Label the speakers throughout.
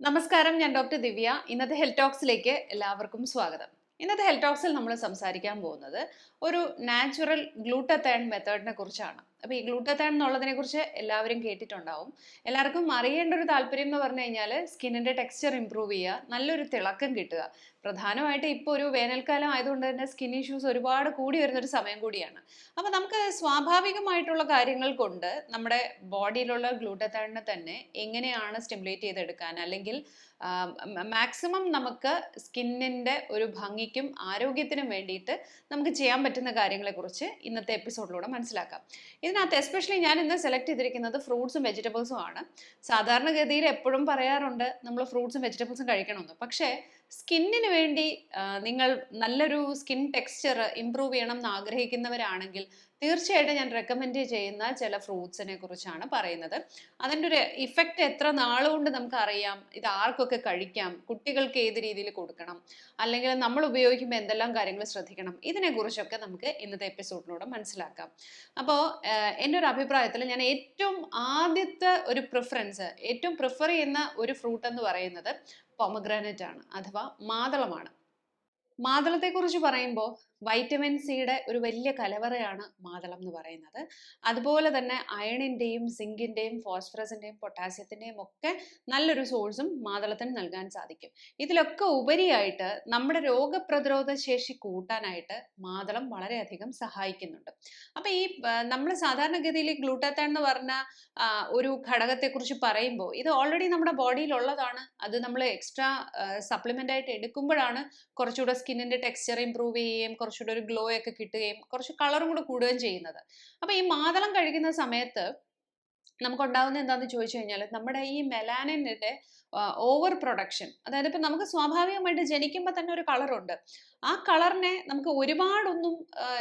Speaker 1: നമസ്കാരം ഞാൻ ഡോക്ടർ ദിവ്യ. ഇന്നത്തെ ഹെൽത്ത് ടോക്സിലേക്ക് എല്ലാവർക്കും സ്വാഗതം. ഇന്നത്തെ ഹെൽത്ത് ടോക്സിൽ നമ്മൾ സംസാരിക്കാൻ പോകുന്നത് ഒരു നാച്ചുറൽ ഗ്ലൂട്ടത്തൈൺ മെത്തേഡിനെ കുറിച്ചാണ്. അപ്പോൾ ഈ ഗ്ലൂട്ടത്തൈൺ എന്നുള്ളതിനെ കുറിച്ച് എല്ലാവരും കേട്ടിട്ടുണ്ടാവും. എല്ലാവർക്കും അറിയേണ്ട ഒരു താല്പര്യം എന്ന് പറഞ്ഞു കഴിഞ്ഞാൽ സ്കിന്നിന്റെ ടെക്സ്ചർ ഇമ്പ്രൂവ് ചെയ്യുക നല്ലൊരു തിളക്കം കിട്ടുക. പ്രധാനമായിട്ട് ഇപ്പോൾ ഒരു വേനൽക്കാലം ആയതുകൊണ്ട് തന്നെ സ്കിൻ ഇഷ്യൂസ് ഒരുപാട് കൂടി വരുന്നൊരു സമയം കൂടിയാണ്. അപ്പോൾ നമുക്ക് സ്വാഭാവികമായിട്ടുള്ള കാര്യങ്ങൾ കൊണ്ട് നമ്മുടെ ബോഡിയിലുള്ള ഗ്ലൂട്ടത്തൈണിനെ തന്നെ എങ്ങനെയാണ് സ്റ്റിമുലേറ്റ് ചെയ്തെടുക്കാൻ? അല്ലെങ്കിൽ മാക്സിമം നമുക്ക് സ്കിന്നിന്റെ ഒരു ഭംഗിക്കും ആരോഗ്യത്തിനും വേണ്ടിയിട്ട് നമുക്ക് ചെയ്യാൻ പറ്റുന്ന കാര്യങ്ങളെക്കുറിച്ച് ഇന്നത്തെ എപ്പിസോഡിലൂടെ മനസ്സിലാക്കാം. ഇതിനകത്ത് എസ്പെഷ്യലി ഞാൻ ഇന്ന് സെലക്ട് ചെയ്തിരിക്കുന്നത് ഫ്രൂട്ട്സും വെജിറ്റബിൾസും ആണ്. സാധാരണഗതിയിൽ എപ്പോഴും പറയാറുണ്ട് നമ്മൾ ഫ്രൂട്ട്സും വെജിറ്റബിൾസും കഴിക്കണമെന്ന്. പക്ഷേ സ്കിന്നിന് വേണ്ടി നിങ്ങൾ നല്ലൊരു സ്കിൻ ടെക്സ്ചർ ഇമ്പ്രൂവ് ചെയ്യണം എന്ന് ആഗ്രഹിക്കുന്നവരാണെങ്കിൽ തീർച്ചയായിട്ടും ഞാൻ റെക്കമെൻഡ് ചെയ്യുന്ന ചില ഫ്രൂട്ട്സിനെ കുറിച്ചാണ് പറയുന്നത്. അതിന്റെ ഒരു ഇഫക്റ്റ് എത്ര നാളുകൊണ്ട് നമുക്ക് അറിയാം ഇത് ആർക്കൊക്കെ കഴിക്കാം കുട്ടികൾക്ക് ഏത് രീതിയിൽ കൊടുക്കണം അല്ലെങ്കിൽ നമ്മൾ ഉപയോഗിക്കുമ്പോൾ എന്തെല്ലാം കാര്യങ്ങൾ ശ്രദ്ധിക്കണം ഇതിനെക്കുറിച്ചൊക്കെ നമുക്ക് ഇന്നത്തെ എപ്പിസോഡിലൂടെ മനസ്സിലാക്കാം. അപ്പോൾ എന്റെ ഒരു അഭിപ്രായത്തിൽ ഞാൻ ഏറ്റവും ആദ്യത്തെ ഒരു പ്രിഫറൻസ് ഏറ്റവും പ്രിഫർ ചെയ്യുന്ന ഒരു ഫ്രൂട്ട് എന്ന് പറയുന്നത് പൊമഗ്രാനറ്റ് ആണ് അഥവാ മാതളമാണ്. മാതളത്തെക്കുറിച്ച് പറയുമ്പോൾ വൈറ്റമിൻ സിയുടെ ഒരു വലിയ കലവറയാണ് മാതളം എന്ന് പറയുന്നത്. അതുപോലെ തന്നെ അയണിന്റെയും സിങ്കിന്റെയും ഫോസ്ഫറസിന്റെയും പൊട്ടാസ്യത്തിന്റെയും ഒക്കെ നല്ലൊരു സോഴ്സും മാതളത്തിന് നൽകാൻ സാധിക്കും. ഇതിലൊക്കെ ഉപരിയായിട്ട് നമ്മുടെ രോഗപ്രതിരോധ ശേഷി കൂട്ടാനായിട്ട് മാതളം വളരെയധികം സഹായിക്കുന്നുണ്ട്. അപ്പം ഈ നമ്മൾ സാധാരണഗതിയിൽ ഗ്ലൂട്ടാത്ത എന്ന് പറഞ്ഞ ഒരു ഘടകത്തെക്കുറിച്ച് പറയുമ്പോൾ ഇത് ഓൾറെഡി നമ്മുടെ ബോഡിയിലുള്ളതാണ്. അത് നമ്മൾ എക്സ്ട്രാ സപ്ലിമെന്റ് ആയിട്ട് എടുക്കുമ്പോഴാണ് കുറച്ചുകൂടെ സ്കിന്നിന്റെ ടെക്സ്ചർ ഇമ്പ്രൂവ് ചെയ്യുകയും കുറച്ചുകൂടെ ഒരു ഗ്ലോ ഒക്കെ കിട്ടുകയും കുറച്ച് കളറും കൂടെ കൂടുകയും ചെയ്യുന്നത്. അപ്പോൾ ഈ മാതളം കഴിക്കുന്ന സമയത്ത് നമുക്കുണ്ടാവുന്ന എന്താണെന്ന് ചോദിച്ചു കഴിഞ്ഞാൽ നമ്മുടെ ഈ മെലാനിന്റെ ഓവർ പ്രൊഡക്ഷൻ അതായത് ഇപ്പം നമുക്ക് സ്വാഭാവികമായിട്ട് ജനിക്കുമ്പോൾ തന്നെ ഒരു കളറുണ്ട് ആ കളറിനെ നമുക്ക് ഒരുപാടൊന്നും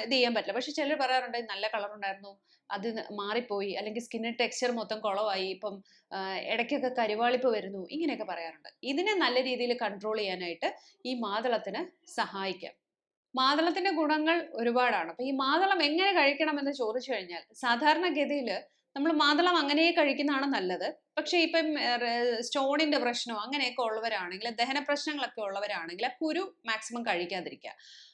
Speaker 1: ഇത് ചെയ്യാൻ പറ്റില്ല. പക്ഷെ ചിലർ പറയാറുണ്ട് നല്ല കളർ ഉണ്ടായിരുന്നു അത് മാറിപ്പോയി. അല്ലെങ്കിൽ സ്കിന്നിന് ടെക്സ്ചർ മൊത്തം കുളമായി ഇപ്പം ഇടയ്ക്കൊക്കെ കരിവാളിപ്പ് വരുന്നു. ഇങ്ങനെയൊക്കെ പറയാറുണ്ട്. ഇതിനെ നല്ല രീതിയിൽ കൺട്രോൾ ചെയ്യാനായിട്ട് ഈ മാതളത്തിന് സഹായിക്കാം. മാതളത്തിന്റെ ഗുണങ്ങൾ ഒരുപാടാണ്. അപ്പൊ ഈ മാതളം എങ്ങനെ കഴിക്കണം എന്ന് ചോദിച്ചു കഴിഞ്ഞാൽ സാധാരണഗതിയിൽ നമ്മൾ മാതളം അങ്ങനെ കഴിക്കുന്നതാണ് നല്ലത്. പക്ഷേ ഇപ്പം സ്റ്റോണിന്റെ പ്രശ്നമോ അങ്ങനെയൊക്കെ ഉള്ളവരാണെങ്കിൽ ദഹന പ്രശ്നങ്ങളൊക്കെ ഉള്ളവരാണെങ്കിൽ കുരു മാക്സിമം കഴിക്കാതിരിക്കുക.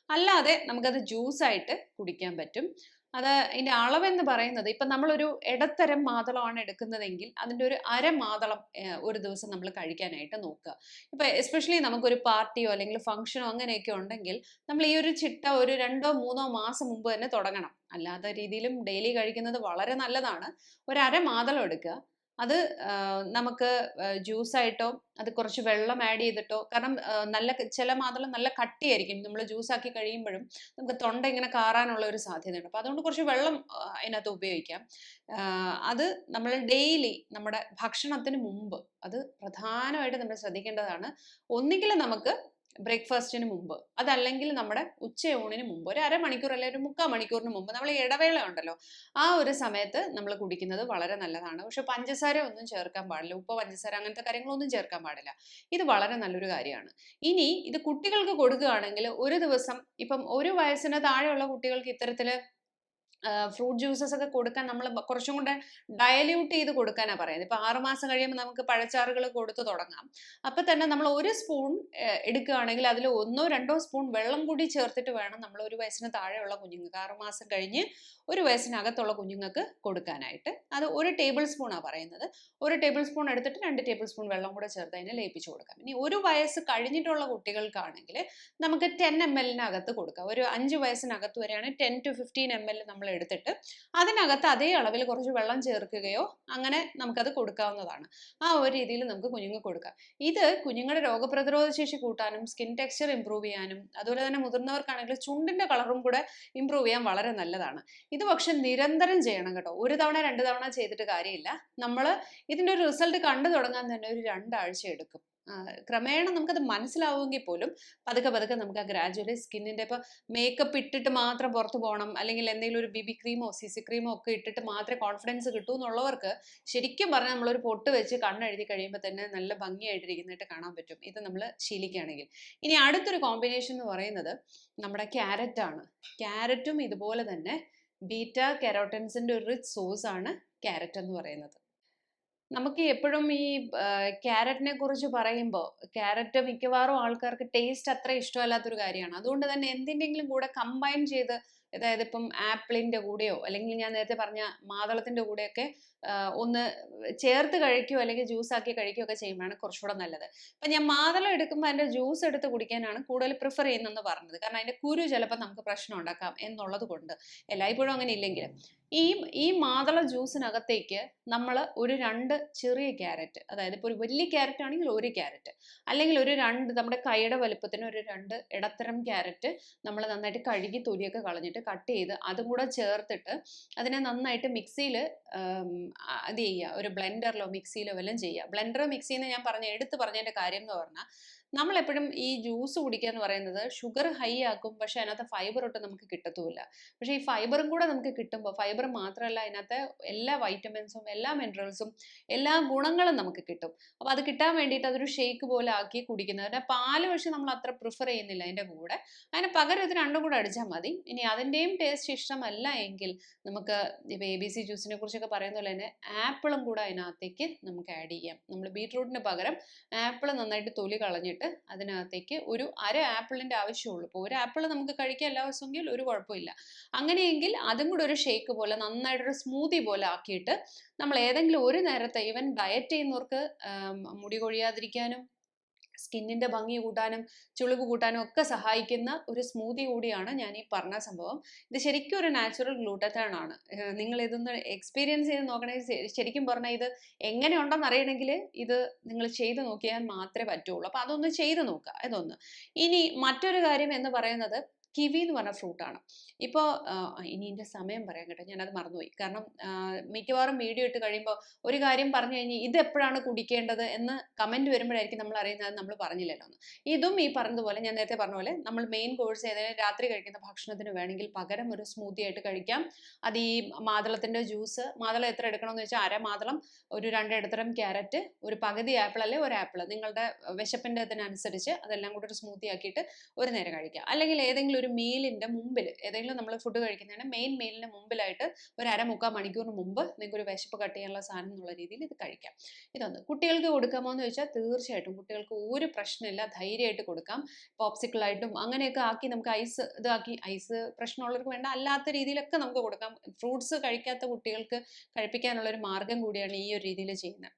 Speaker 1: അല്ലാതെ നമുക്കത് ജ്യൂസ് ആയിട്ട് കുടിക്കാൻ പറ്റും. അത് അതിന്റെ അളവെന്ന് പറയുന്നത് ഇപ്പം നമ്മളൊരു ഇടത്തരം മാതളമാണ് എടുക്കുന്നതെങ്കിൽ അതിന്റെ ഒരു അര മാതളം ഒരു ദിവസം നമ്മൾ കഴിക്കാനായിട്ട് നോക്കുക. ഇപ്പം എസ്പെഷ്യലി നമുക്കൊരു പാർട്ടിയോ അല്ലെങ്കിൽ ഫംഗ്ഷനോ അങ്ങനെയൊക്കെ ഉണ്ടെങ്കിൽ നമ്മൾ ഈ ഒരു ചിട്ട ഒരു രണ്ടോ മൂന്നോ മാസം മുമ്പ് തന്നെ തുടങ്ങണം. അല്ലാത്ത രീതിയിലും ഡെയിലി കഴിക്കുന്നത് വളരെ നല്ലതാണ്. ഒരു അര മാതളം എടുക്കുക. അത് നമുക്ക് ജ്യൂസായിട്ടോ അത് കുറച്ച് വെള്ളം ആഡ് ചെയ്തിട്ടോ കാരണം നല്ല ചില മാതളം നല്ല കട്ടിയായിരിക്കും. നമ്മൾ ജ്യൂസാക്കി കഴിയുമ്പോഴും നമുക്ക് തൊണ്ട ഇങ്ങനെ കാറാനുള്ള ഒരു സാധ്യതയുണ്ട്. അപ്പോൾ അതുകൊണ്ട് കുറച്ച് വെള്ളം അതിനകത്ത് ഉപയോഗിക്കാം. അത് നമ്മൾ ഡെയിലി നമ്മുടെ ഭക്ഷണത്തിന് മുമ്പ് അത് പ്രധാനമായിട്ട് നമ്മൾ ശ്രദ്ധിക്കേണ്ടതാണ്. ഒന്നുകിൽ നമുക്ക് ബ്രേക്ക്ഫാസ്റ്റിന് മുമ്പ്. അതല്ലെങ്കിൽ നമ്മുടെ ഉച്ചയൂണിന് മുമ്പ്. ഒരു അരമണിക്കൂർ അല്ലെങ്കിൽ ഒരു മുക്കാൽ മണിക്കൂറിന് മുമ്പ് നമ്മൾ ഇടവേള ഉണ്ടല്ലോ. ആ ഒരു സമയത്ത് നമ്മൾ കുടിക്കുന്നത് വളരെ നല്ലതാണ്. പക്ഷെ പഞ്ചസാര ഒന്നും ചേർക്കാൻ പാടില്ല. ഉപ്പ് പഞ്ചസാര അങ്ങനത്തെ കാര്യങ്ങളൊന്നും ചേർക്കാൻ പാടില്ല. ഇത് വളരെ നല്ലൊരു കാര്യമാണ്. ഇനി ഇത് കുട്ടികൾക്ക് കൊടുക്കുകയാണെങ്കിൽ ഒരു ദിവസം ഇപ്പം ഒരു വയസ്സിന് താഴെയുള്ള കുട്ടികൾക്ക് ഇത്തരത്തിൽ ഫ്രൂട്ട് ജ്യൂസസ് ഒക്കെ കൊടുക്കാൻ നമ്മൾ കുറച്ചും കൂടെ ഡയല്യൂട്ട് ചെയ്ത് കൊടുക്കാനാണ് പറയുന്നത്. ഇപ്പൊ ആറുമാസം കഴിയുമ്പോൾ നമുക്ക് പഴച്ചാറുകൾ കൊടുത്തു തുടങ്ങാം. അപ്പൊ തന്നെ നമ്മൾ ഒരു സ്പൂൺ എടുക്കുകയാണെങ്കിൽ അതിൽ ഒന്നോ രണ്ടോ സ്പൂൺ വെള്ളം കൂടി ചേർത്തിട്ട് വേണം നമ്മൾ ഒരു വയസ്സിന് താഴെയുള്ള കുഞ്ഞുങ്ങൾക്ക്. ആറുമാസം കഴിഞ്ഞ് ഒരു വയസ്സിനകത്തുള്ള കുഞ്ഞുങ്ങൾക്ക് കൊടുക്കാനായിട്ട്. അത് ഒരു ടേബിൾ സ്പൂണാണ് പറയുന്നത്. ഒരു ടേബിൾ സ്പൂൺ എടുത്തിട്ട് രണ്ട് ടേബിൾ സ്പൂൺ വെള്ളം കൂടെ ചേർത്ത് അതിനെ ലയിപ്പിച്ച് കൊടുക്കാം. ഇനി ഒരു വയസ്സ് കഴിഞ്ഞിട്ടുള്ള കുട്ടികൾക്കാണെങ്കിൽ നമുക്ക് ടെൻ എം എല്ലിനകത്ത് കൊടുക്കാം. ഒരു അഞ്ച് വയസ്സിനകത്ത് വരെയാണ് ten to fifteen M L നമ്മൾ എടുത്തിട്ട് അതിനകത്ത് അതേ അളവിൽ കുറച്ച് വെള്ളം ചേർക്കുകയോ അങ്ങനെ നമുക്കത് കൊടുക്കാവുന്നതാണ്. ആ ഒരു രീതിയിൽ നമുക്ക് കുഞ്ഞുങ്ങൾക്ക് കൊടുക്കാം. ഇത് കുഞ്ഞുങ്ങളുടെ രോഗപ്രതിരോധ ശേഷി കൂട്ടാനും സ്കിൻ ടെക്സ്ചർ ഇമ്പ്രൂവ് ചെയ്യാനും അതുപോലെ തന്നെ മുതിർന്നവർക്കാണെങ്കിൽ ചുണ്ടിന്റെ കളറും കൂടെ ഇമ്പ്രൂവ് ചെയ്യാൻ വളരെ നല്ലതാണ്. ഇത് പക്ഷെ നിരന്തരം ചെയ്യണം കേട്ടോ. ഒരു തവണ രണ്ട് തവണ ചെയ്തിട്ട് കാര്യമില്ല. നമ്മൾ ഇതിന്റെ ഒരു റിസൾട്ട് കണ്ടു തുടങ്ങാൻ തന്നെ ഒരു രണ്ടാഴ്ച എടുക്കും. ക്രമേണ നമുക്കത് മനസ്സിലാവുമെങ്കിൽ പോലും പതുക്കെ പതുക്കെ നമുക്ക് ആ ഗ്രാജുവലി സ്കിന്നിന്റെ ഇപ്പോൾ മേക്കപ്പ് ഇട്ടിട്ട് മാത്രം പുറത്ത് പോകണം അല്ലെങ്കിൽ എന്തെങ്കിലും ഒരു ബി ബി ക്രീമോ സി സി ക്രീമോ ഒക്കെ ഇട്ടിട്ട് മാത്രമേ കോൺഫിഡൻസ് കിട്ടൂ എന്നുള്ളവർക്ക് ശരിക്കും പറഞ്ഞാൽ നമ്മളൊരു പൊട്ട് വെച്ച് കണ്ണെഴുതി കഴിയുമ്പോൾ തന്നെ നല്ല ഭംഗിയായിട്ടിരിക്കുന്നതായിട്ട് കാണാൻ പറ്റും. ഇത് നമ്മൾ ശീലിക്കുകയാണെങ്കിൽ. ഇനി അടുത്തൊരു കോമ്പിനേഷൻ എന്ന് പറയുന്നത് നമ്മുടെ ക്യാരറ്റ് ആണ്. ക്യാരറ്റും ഇതുപോലെ തന്നെ ബീറ്റ കാരോട്ടൻസിന്റെ ഒരു റിച്ച് സോഴ്സ് ആണ് ക്യാരറ്റ് എന്ന് പറയുന്നത്. നമുക്ക് എപ്പോഴും ഈ ക്യാരറ്റിനെ കുറിച്ച് പറയുമ്പോൾ ക്യാരറ്റ് മിക്കവാറും ആൾക്കാർക്ക് ടേസ്റ്റ് അത്ര ഇഷ്ടമല്ലാത്തൊരു കാര്യമാണ്. അതുകൊണ്ട് തന്നെ എന്തിന്റെങ്കിലും കൂടെ കമ്പൈൻ ചെയ്ത് അതായത് ഇപ്പം ആപ്പിളിന്റെ കൂടെയോ അല്ലെങ്കിൽ ഞാൻ നേരത്തെ പറഞ്ഞ മാതളത്തിന്റെ കൂടെയൊക്കെ ഒന്ന് ചേർത്ത് കഴിക്കുകയോ അല്ലെങ്കിൽ ജ്യൂസ് ആക്കി കഴിക്കുകയോ ഒക്കെ ചെയ്യുമ്പോഴാണ് കുറച്ചുകൂടെ നല്ലത്. അപ്പം ഞാൻ മാതളം എടുക്കുമ്പോൾ അതിന്റെ ജ്യൂസ് എടുത്ത് കുടിക്കാനാണ് കൂടുതൽ പ്രിഫർ ചെയ്യുന്നതെന്ന് പറഞ്ഞത്. കാരണം അതിന്റെ കുരു ചിലപ്പോൾ നമുക്ക് പ്രശ്നം ഉണ്ടാക്കാം എന്നുള്ളത് കൊണ്ട്. എല്ലായ്പ്പോഴും അങ്ങനെ ഇല്ലെങ്കിലും ഈ ഈ മാതള ജ്യൂസിനകത്തേക്ക് നമ്മൾ ഒരു രണ്ട് ചെറിയ ക്യാരറ്റ് അതായത് ഇപ്പോൾ ഒരു വലിയ ക്യാരറ്റ് ആണെങ്കിൽ ഒരു ക്യാരറ്റ് അല്ലെങ്കിൽ ഒരു രണ്ട് നമ്മുടെ കൈയുടെ വലുപ്പത്തിന് ഒരു രണ്ട് ഇടത്തരം ക്യാരറ്റ് നമ്മൾ നന്നായിട്ട് കഴുകി തൊലിയൊക്കെ കളഞ്ഞിട്ട് കട്ട് ചെയ്ത് അതും കൂടെ ചേർത്തിട്ട് അതിനെ നന്നായിട്ട് മിക്സിയിൽ അത് ചെയ്യുക. ഒരു ബ്ലെൻഡറിലോ മിക്സിയിലോ വല്ലതും ചെയ്യുക. ബ്ലെൻഡറോ മിക്സിന്ന് ഞാൻ പറഞ്ഞ എടുത്ത് പറഞ്ഞതിന്റെ കാര്യം എന്ന് പറഞ്ഞാൽ നമ്മളെപ്പോഴും ഈ ജ്യൂസ് കുടിക്കുക എന്ന് പറയുന്നത് ഷുഗർ ഹൈ ആക്കും പക്ഷെ അതിനകത്ത് ഫൈബർ ഒട്ടും നമുക്ക് കിട്ടത്തുമില്ല. പക്ഷേ ഈ ഫൈബറും കൂടെ നമുക്ക് കിട്ടുമ്പോൾ ഫൈബർ മാത്രമല്ല അതിനകത്ത് എല്ലാ വൈറ്റമിൻസും എല്ലാ മിനറൽസും എല്ലാ ഗുണങ്ങളും നമുക്ക് കിട്ടും. അപ്പോൾ അത് കിട്ടാൻ വേണ്ടിയിട്ട് അതൊരു ഷേക്ക് പോലെ ആക്കി കുടിക്കുന്നത്. പിന്നെ പാൽ പക്ഷെ നമ്മൾ അത്ര പ്രിഫർ ചെയ്യുന്നില്ല അതിന്റെ കൂടെ. അതിന് പകരം ഇത് രണ്ടും കൂടെ അടിച്ചാൽ മതി. ഇനി അതിന്റെയും ടേസ്റ്റ് ഇഷ്ടമല്ല എങ്കിൽ നമുക്ക് ഇപ്പോൾ എ ബി സി ജ്യൂസിനെ കുറിച്ചൊക്കെ പറയുന്ന പോലെ തന്നെ ആപ്പിളും കൂടെ അതിനകത്തേക്ക് നമുക്ക് ആഡ് ചെയ്യാം. നമ്മൾ ബീട്രൂട്ടിന് പകരം ആപ്പിൾ നന്നായിട്ട് തൊലി കളഞ്ഞിട്ട് അതിനകത്തേക്ക് ഒരു അര ആപ്പിളിന്റെ ആവശ്യമുള്ളൂ. ഇപ്പോൾ ഒരു ആപ്പിൾ നമുക്ക് കഴിക്കാൻ എല്ലാ ദിവസമെങ്കിൽ ഒരു കുഴപ്പമില്ല. അങ്ങനെയെങ്കിൽ അതും കൂടെ ഒരു ഷേക്ക് പോലെ നന്നായിട്ടൊരു സ്മൂതി പോലെ ആക്കിയിട്ട് നമ്മൾ ഏതെങ്കിലും ഒരു നേരത്തെ ഈവൻ ഡയറ്റ് ചെയ്യുന്നവർക്ക് മുടി കൊഴിയാതിരിക്കാനും സ്കിന്നിന്റെ ഭംഗി കൂട്ടാനും ചുളിവ് കൂട്ടാനും ഒക്കെ സഹായിക്കുന്ന ഒരു സ്മൂതി കൂടിയാണ് ഞാൻ ഈ പറഞ്ഞ സംഭവം. ഇത് ശരിക്കും ഒരു നാച്ചുറൽ ഗ്ലൂട്ടത്തേൺ ആണ്. നിങ്ങൾ ഇതൊന്ന് എക്സ്പീരിയൻസ് ചെയ്ത് നോക്കണേ. ശരിക്കും പറഞ്ഞാൽ ഇത് എങ്ങനെ ഉണ്ടെന്ന് അറിയണമെങ്കിൽ ഇത് നിങ്ങൾ ചെയ്ത് നോക്കിയാൽ മാത്രമേ പറ്റുള്ളൂ. അപ്പോൾ അതൊന്ന് ചെയ്ത് നോക്കുക. ഇതൊന്ന്. ഇനി മറ്റൊരു കാര്യം എന്ന് പറയുന്നത് കിവി എന്ന് പറഞ്ഞ ഫ്രൂട്ടാണ് ഇപ്പോൾ ഇനി എന്റെ സമയം പറയാൻ കേട്ടോ. ഞാനത് മറന്നുപോയി. കാരണം മിക്കവാറും വീഡിയോ ഇട്ട് കഴിയുമ്പോൾ ഒരു കാര്യം പറഞ്ഞു കഴിഞ്ഞാൽ ഇത് എപ്പോഴാണ് കുടിക്കേണ്ടത് എന്ന് കമന്റ് വരുമ്പോഴായിരിക്കും നമ്മൾ അറിയുന്നത് നമ്മൾ പറഞ്ഞില്ലല്ലോ എന്ന്. ഇതും ഈ പറഞ്ഞതുപോലെ ഞാൻ നേരത്തെ പറഞ്ഞ പോലെ നമ്മൾ മെയിൻ കോഴ്സ് ഏതെങ്കിലും രാത്രി കഴിക്കുന്ന ഭക്ഷണത്തിന് വേണമെങ്കിൽ പകരം ഒരു സ്മൂത്തി ആയിട്ട് കഴിക്കാം. അത് ഈ മാതളത്തിന്റെ ജ്യൂസ് മാതളം എത്ര എടുക്കണമെന്ന് വെച്ചാൽ അര മാതളം ഒരു രണ്ടിടത്തരം ക്യാരറ്റ് ഒരു പകുതി ആപ്പിൾ അല്ലെ ഒരു ആപ്പിൾ നിങ്ങളുടെ വിശപ്പിന്റെ ഇതിനനുസരിച്ച് അതെല്ലാം കൂടി ഒരു സ്മൂത്തി ആക്കിയിട്ട് ഒരു നേരം കഴിക്കാം. അല്ലെങ്കിൽ ഏതെങ്കിലും ഒരു മീലിന്റെ മുമ്പിൽ ഏതെങ്കിലും നമ്മൾ ഫുഡ് കഴിക്കുന്നതിന് മെയിൻ മീലിന് മുമ്പിലായിട്ട് ഒരു അര മുക്കാൽ മണിക്കൂറിന് മുമ്പ് നിങ്ങൾക്ക് ഒരു വിശപ്പ് കട്ട് ചെയ്യാനുള്ള സാധനം എന്നുള്ള രീതിയിൽ ഇത് കഴിക്കാം. ഇതൊന്ന്. കുട്ടികൾക്ക് കൊടുക്കാമോ എന്ന് ചോദിച്ചാൽ തീർച്ചയായിട്ടും കുട്ടികൾക്ക് ഒരു പ്രശ്നമില്ല. ധൈര്യമായിട്ട് കൊടുക്കാം. പോപ്സിക്കിളായിട്ടും അങ്ങനെയൊക്കെ ആക്കി നമുക്ക് ഐസ് ഇതാക്കി. ഐസ് പ്രശ്നമുള്ളവർക്ക് വേണ്ട. അല്ലാത്ത രീതിയിലൊക്കെ നമുക്ക് കൊടുക്കാം. ഫ്രൂട്ട്സ് കഴിക്കാത്ത കുട്ടികൾക്ക് കഴിപ്പിക്കാനുള്ള ഒരു മാർഗം കൂടിയാണ് ഈ ഒരു രീതിയിൽ ചെയ്യുന്നത്.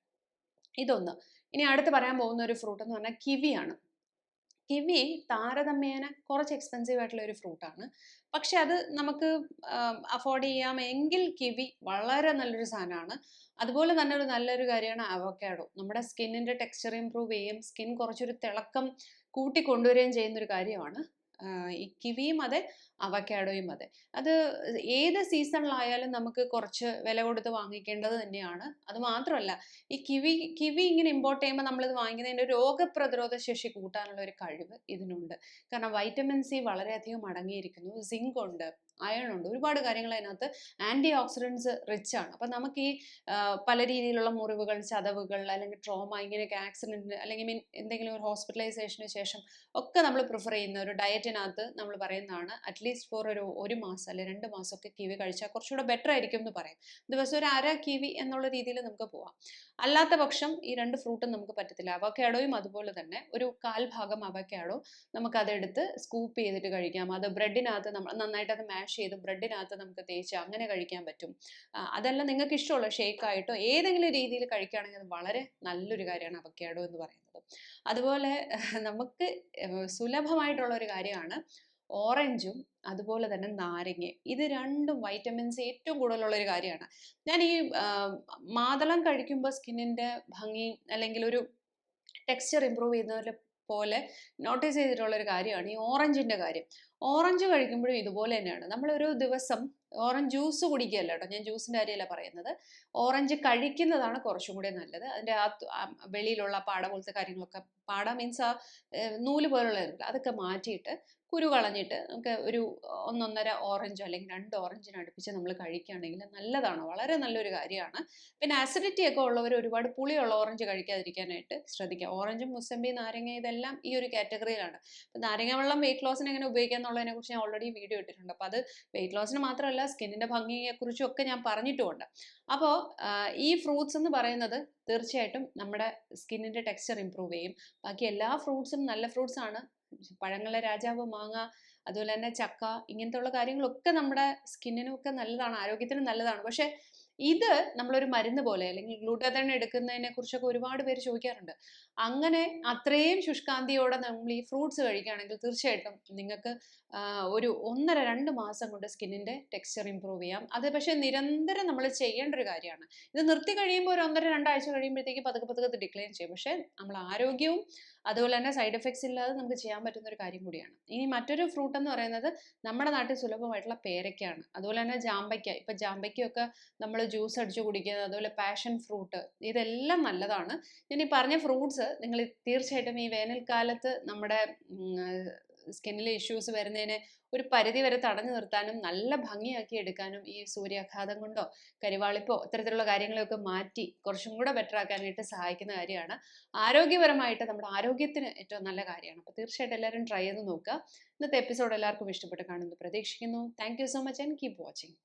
Speaker 1: ഇതൊന്ന്. ഇനി അടുത്ത് പറയാൻ പോകുന്ന ഒരു ഫ്രൂട്ട് എന്ന് പറഞ്ഞാൽ കിവിയാണ്. കിവി താരതമ്യേന കുറച്ച് എക്സ്പെൻസീവ് ആയിട്ടുള്ള ഒരു ഫ്രൂട്ടാണ് പക്ഷെ അത് നമുക്ക് അഫോർഡ് ചെയ്യാമെങ്കിൽ കിവി വളരെ നല്ലൊരു സാധനമാണ്. അതുപോലെ തന്നെ ഒരു നല്ലൊരു കാര്യമാണ് അവക്കാഡോ നമ്മുടെ സ്കിന്നിന്റെ ടെക്സ്ചർ ഇമ്പ്രൂവ് ചെയ്യും. സ്കിൻ കുറച്ചൊരു തിളക്കം കൂട്ടി കൊണ്ടുവരികയും ചെയ്യുന്ന ഒരു കാര്യമാണ്. ഈ കിവിയും അതെ അവക്കാഡോയും അതെ. അത് ഏത് സീസണിലായാലും നമുക്ക് കുറച്ച് വില കൊടുത്ത് വാങ്ങിക്കേണ്ടത് തന്നെയാണ്. അത് മാത്രമല്ല ഈ കിവി കിവി ഇങ്ങനെ ഇമ്പോർട്ട് ചെയ്യുമ്പോൾ നമ്മളിത് വാങ്ങിക്കുന്നതിന്റെ രോഗപ്രതിരോധ ശേഷി കൂട്ടാനുള്ള ഒരു കഴിവ് ഇതിനുണ്ട്. കാരണം വൈറ്റമിൻ സി വളരെയധികം അടങ്ങിയിരിക്കുന്നു. സിങ്ക് ഉണ്ട് അയൺ ഉണ്ട്. ഒരുപാട് കാര്യങ്ങൾ അതിനകത്ത് ആന്റി ഓക്സിഡൻസ് റിച്ച് ആണ്. അപ്പം നമുക്ക് ഈ പല രീതിയിലുള്ള മുറിവുകൾ ചതവുകൾ അല്ലെങ്കിൽ ട്രോമ ഇങ്ങനെയൊക്കെ ആക്സിഡന്റ് അല്ലെങ്കിൽ മീൻ എന്തെങ്കിലും ഒരു ഹോസ്പിറ്റലൈസേഷന് ശേഷം ഒക്കെ നമ്മൾ പ്രിഫർ ചെയ്യുന്ന ഒരു ഡയറ്റിനകത്ത് നമ്മൾ പറയുന്നതാണ് അറ്റ്ലീസ്റ്റ് ഫോർ ഒരു ഒരു മാസം അല്ലെങ്കിൽ രണ്ട് മാസമൊക്കെ കിവി കഴിച്ചാൽ കുറച്ചുകൂടെ ബെറ്റർ ആയിരിക്കും എന്ന് പറയും. ദിവസം ഒരു അര കിവി എന്നുള്ള രീതിയിൽ നമുക്ക് പോവാം. അല്ലാത്ത പക്ഷം ഈ രണ്ട് ഫ്രൂട്ടും നമുക്ക് പറ്റത്തില്ല. അവക്കാഡോയും അതുപോലെ തന്നെ ഒരു കാൽ ഭാഗം അവക്കാഡോ നമുക്ക് അതെടുത്ത് സ്കൂപ്പ് ചെയ്തിട്ട് കഴിക്കാം. അത് ബ്രെഡിനകത്ത് നമ്മൾ നന്നായിട്ട് അത് മാഷ് ചെയ്ത് ബ്രെഡിനകത്ത് നമുക്ക് തേച്ച് അങ്ങനെ കഴിക്കാൻ പറ്റും. അതല്ല നിങ്ങൾക്ക് ഇഷ്ടമുള്ള ഷേക്കായിട്ടോ ഏതെങ്കിലും രീതിയിൽ കഴിക്കുകയാണെങ്കിൽ അത് വളരെ നല്ലൊരു കാര്യമാണ് അവക്കാഡോ എന്ന് പറയുന്നത്. അതുപോലെ നമുക്ക് സുലഭമായിട്ടുള്ള ഒരു കാര്യമാണ്. ഓറഞ്ചും അതുപോലെ തന്നെ നാരങ്ങ. ഇത് രണ്ടും വൈറ്റമിൻസ് ഏറ്റവും കൂടുതലുള്ള ഒരു കാര്യമാണ്. ഞാൻ ഈ മാതളം കഴിക്കുമ്പോൾ സ്കിന്നിന്റെ ഭംഗി അല്ലെങ്കിൽ ഒരു ടെക്സ്ചർ ഇമ്പ്രൂവ് ചെയ്യുന്നതിൽ പോലെ നോട്ടീസ് ചെയ്തിട്ടുള്ള ഒരു കാര്യമാണ് ഈ ഓറഞ്ചിന്റെ കാര്യം. ഓറഞ്ച് കഴിക്കുമ്പോഴും ഇതുപോലെ തന്നെയാണ്. നമ്മളൊരു ദിവസം ഓറഞ്ച് ജ്യൂസ് കുടിക്കുകയല്ല കേട്ടോ. ഞാൻ ജ്യൂസിന്റെ കാര്യമല്ല പറയുന്നത്. ഓറഞ്ച് കഴിക്കുന്നതാണ് കുറച്ചും കൂടി നല്ലത്. അതിന്റെ ആ വെളിയിലുള്ള പാട പോലത്തെ കാര്യങ്ങളൊക്കെ പാട മീൻസ് ആ നൂൽ പോലുള്ള അതൊക്കെ മാറ്റിയിട്ട് കുരു കളഞ്ഞിട്ട് നമുക്ക് ഒരു ഒന്നൊന്നര ഓറഞ്ചോ അല്ലെങ്കിൽ രണ്ട് ഓറഞ്ചിന് അടുപ്പിച്ച് നമ്മൾ കഴിക്കുകയാണെങ്കിൽ നല്ലതാണ്. വളരെ നല്ലൊരു കാര്യമാണ്. പിന്നെ ആസിഡിറ്റി ഒക്കെ ഉള്ളവർ ഒരുപാട് പുളിയുള്ള ഓറഞ്ച് കഴിക്കാതിരിക്കാനായിട്ട് ശ്രദ്ധിക്കുക. ഓറഞ്ചും മുസമ്പി നാരങ്ങ ഇതെല്ലാം ഈ ഒരു കാറ്റഗറിയിലാണ് നാരങ്ങ വെള്ളം വെയിറ്റ് ലോസിന് എങ്ങനെ ഉപയോഗിക്കുക എന്നുള്ളതിനെ കുറിച്ച് ഞാൻ ഓൾറെഡി വീഡിയോ ഇട്ടിട്ടുണ്ട്. അപ്പോൾ അത് വെയിറ്റ് ലോസിന് മാത്രമല്ല സ്കിന്നിന്റെ ഭംഗിയെക്കുറിച്ചും ഒക്കെ ഞാൻ പറഞ്ഞിട്ടുമുണ്ട്. അപ്പോൾ ഈ ഫ്രൂട്ട്സ് എന്ന് പറയുന്നത് തീർച്ചയായിട്ടും നമ്മുടെ സ്കിന്നിന്റെ ടെക്സ്ചർ ഇമ്പ്രൂവ് ചെയ്യും. ബാക്കി എല്ലാ ഫ്രൂട്ട്സും നല്ല ഫ്രൂട്ട്സ് ആണ്. പഴങ്ങളെ രാജാവ് മാങ്ങ അതുപോലെ തന്നെ ചക്ക ഇങ്ങനത്തെ ഉള്ള കാര്യങ്ങളൊക്കെ നമ്മുടെ സ്കിന്നിനും ഒക്കെ നല്ലതാണ് ആരോഗ്യത്തിനും നല്ലതാണ്. പക്ഷേ ഇത് നമ്മളൊരു മരുന്ന് പോലെ അല്ലെങ്കിൽ ഗ്ലൂട്ടാതൺ എടുക്കുന്നതിനെ കുറിച്ചൊക്കെ ഒരുപാട് പേര് ചോദിക്കാറുണ്ട്. അങ്ങനെ അത്രയും ശുഷ്കാന്തിയോടെ നമ്മൾ ഈ ഫ്രൂട്ട്സ് കഴിക്കുകയാണെങ്കിൽ തീർച്ചയായിട്ടും നിങ്ങൾക്ക് ഒരു ഒന്നര രണ്ട് മാസം കൊണ്ട് സ്കിന്നിന്റെ ടെക്സ്ചർ ഇമ്പ്രൂവ് ചെയ്യാം. അത് പക്ഷേ നിരന്തരം നമ്മൾ ചെയ്യേണ്ട ഒരു കാര്യമാണ്. ഇത് നിർത്തി കഴിയുമ്പോൾ ഒരു ഒന്നര രണ്ടാഴ്ച കഴിയുമ്പോഴത്തേക്ക് പതുക്കെ പതുക്കെ ഡിക്ലൈൻ ചെയ്യും. പക്ഷേ നമ്മൾ ആരോഗ്യവും അതുപോലെ തന്നെ സൈഡ് എഫക്ട്സ് ഇല്ലാതെ നമുക്ക് ചെയ്യാൻ പറ്റുന്ന ഒരു കാര്യം കൂടിയാണ്. ഇനി മറ്റൊരു ഫ്രൂട്ട് എന്ന് പറയുന്നത് നമ്മുടെ നാട്ടിൽ സുലഭമായിട്ടുള്ള പേരയ്ക്കാണ്. അതുപോലെ തന്നെ ജാമ്പയ്ക്ക. ഇപ്പം ജാമ്പയ്ക്കൊക്കെ നമ്മൾ ജ്യൂസ് അടിച്ച് കുടിക്കുന്നത് അതുപോലെ പാഷൻ ഫ്രൂട്ട് ഇതെല്ലാം നല്ലതാണ്. ഇനി പറഞ്ഞ ഫ്രൂട്ട്സ് നിങ്ങൾ തീർച്ചയായിട്ടും ഈ വേനൽക്കാലത്ത് നമ്മുടെ സ്കിന്നിലെ ഇഷ്യൂസ് വരുന്നതിനെ ഒരു പരിധി വരെ തടഞ്ഞു നിർത്താനും നല്ല ഭംഗിയാക്കി എടുക്കാനും ഈ സൂര്യാഘാതം കൊണ്ടോ കരിവാളിപ്പോ ഇത്തരത്തിലുള്ള കാര്യങ്ങളെയൊക്കെ മാറ്റി കുറച്ചും കൂടെ ബെറ്റർ ആക്കാനായിട്ട് സഹായിക്കുന്ന കാര്യമാണ്. ആരോഗ്യപരമായിട്ട് നമ്മുടെ ആരോഗ്യത്തിന് ഏറ്റവും നല്ല കാര്യമാണ്. അപ്പോൾ തീർച്ചയായിട്ടും എല്ലാവരും ട്രൈ ചെയ്ത് നോക്കുക. ഇന്നത്തെ എപ്പിസോഡ് എല്ലാവർക്കും ഇഷ്ടപ്പെട്ട് കാണുന്നു പ്രതീക്ഷിക്കുന്നു. Thank so much and keep watching